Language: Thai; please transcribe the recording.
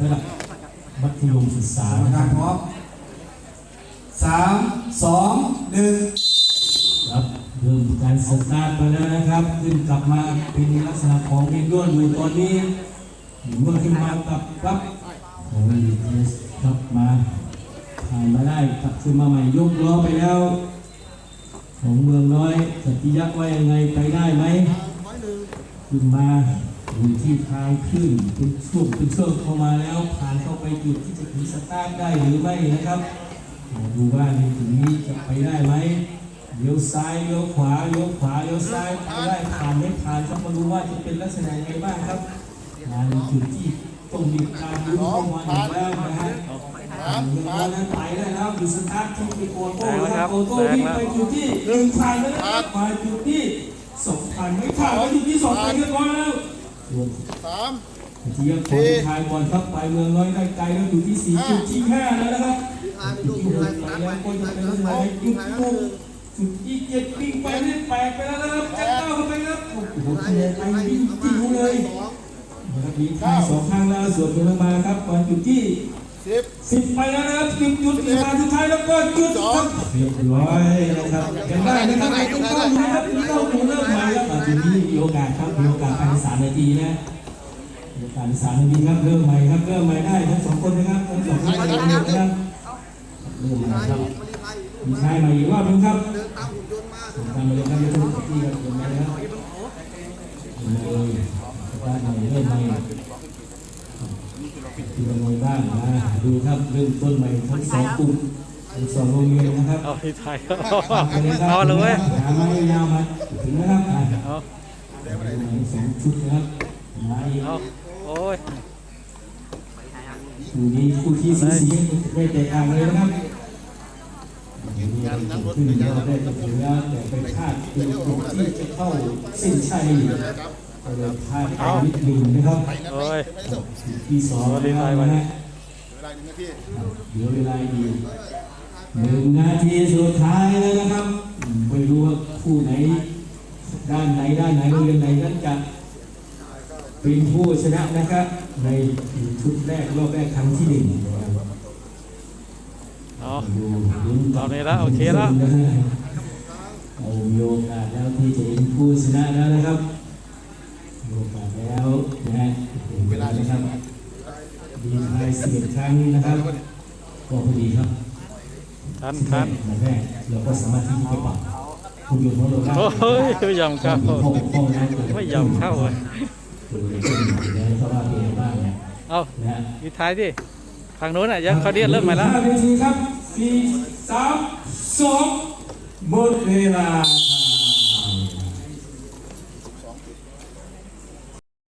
ระดับมัธยมศึกษานะคการรับพร้อมสามสองหนึ่งครับเริ่มการสตาร์ทมาแล้วนะครับ ขึ้นกลับมาเป็นลักษณะของเมนด้วนอยู่ตอนนี้เมื่อขึ้นมากับปั๊บของดีเอสครับมาผ่านมาได้กลับขึ้นมาใหม่ยกล้อไปแล้ว ของเมืองน้อยสัตติยักษ์ว่ายังไงไปได้ไหมขึ้นมา อยู่ที่ท้างขึ้นเป็นช่วงเป็นช่วงเข้ามาแล้วผ่านเข้าไปจุดที่จะถึงสตาร์ทได้หรือไม่นะครับดูว่าในจุดนี้จะไปได้ไหมเลี้ยวซ้ายเลี้ยวขวาเลี้ยวขวาเลี้ยวซ้ายไปได้ผ่านไม่ผ่านครับมาดูว่าจะเป็นลักษณะยังไงบ้างครับมานจุดที่ต้องมีการลุ้นเข้ามาอีกแล้วนะฮะเมืองน้อยนั้นไปได้แล้วอยู่สตาร์ทที่เป็นโอโต้นะครับโอโต้วิ่งไปจุดที่หนึ่งผ่านแล้วนะครับมาจุดที่สองผ่านไม่ผ่านแล้วจุดที่สองไปเรียบร้อยแล้ว ส่วนสามที่ยังขอทายบอลครับไปเมืองน้อยได้ไกลแล้วอยู่ที่สี่จุดที่ห้าแล้วนะครับจุดที่หกไปแล้วก็จะเป็นอะไรจุดที่หกจุดที่เจ็ดวิ่งไปเรื่อยแปดไปแล้วนะครับจะก้าวเข้าไปครับโอ้โหคะแนนไปวิ่งจิ้วเลยนะครับมีทายสองข้างแล้วส่วนเมืองมาครับบอลจุดที่สิบสิบไปแล้วนะครับสิบจุดอีกมาสุดท้ายแล้วก็จุดครับเรียบร้อยนะครับยังได้นะครับยังเข้าอยู่นะครับยังเข้าอยู่เริ่มใหม่แล้วอะทีนี้มีโอกาสครับมีโอกาสภายในามนทีนะมีโอกาสในสามนาทีครับเริ่มใหม่ครับเริ่มใหม่ได้ทั้งสองคนนะครับทั้งสองคนนะครับเริ่มใหม่ครับมีชายใหม่อีกรอบนึงครับส่งทางมาเลยครับยกมือที่ครับเริ่มใหม่ครับเริ่มใหม่บ้านใหม่เริ่มใหม่ที่เป็นไงบ้างนะดูครับเริ่มต้นใหม่ทั้งสองกลุ่มทั้งสองโรงเรียนนะครับเอาที่ไทยเลยเอาเลยยหาไม้ยาวมาถึงนะครับ สองชุดนะครับมาอีกโอ้ยคู่นี้คู่ที่สีสีไม่แตกต่างเลยนะครับขึ้นเราได้จะถึงแล้วแต่ไปพลาดเป็นจุดที่จะเข้าเส้นชัยก็เลยพลาดไปนิดหนึงนะครับโอ้ยที่สองนะครับนะฮะเวลาหนึ่งนาทีเหลือเวลาอีกหนึ่งนาทีสุดท้ายแล้วนะครับอืมไม่รู้ว่าคู่ไหน ด้านไหนด้านไหนโรงเรียนไหนนั้นจะเป็นผู้ชนะนะครับ ในชุดแรกรอบแรกครั้งที่หนึ่งเอาดูลุ้นเอาเลยละโอเคละเอามีโอกาสแล้วที่จะเป็นผู้ชนะแล้วนะครับมีโอกาสแล้วนะฮะเวลานะครับดีไทยสิบเอ็ดครั้งนะครับก็พอดีครับทันทันมันแรกเราก็สามารถที่จะไปปรับ โอ้ยไม่ยอมเข้าข้อบกพร่องนะไม่ยอมเข้าเลยเออเป็นแล้วเพราะว่าเป็นบ้างนะเอานะฮะที่ไทยดิทางโน้นอะยังเขาเรียกเริ่มใหม่แล้วห้านาทีครับสี่สามสองหมดเวลา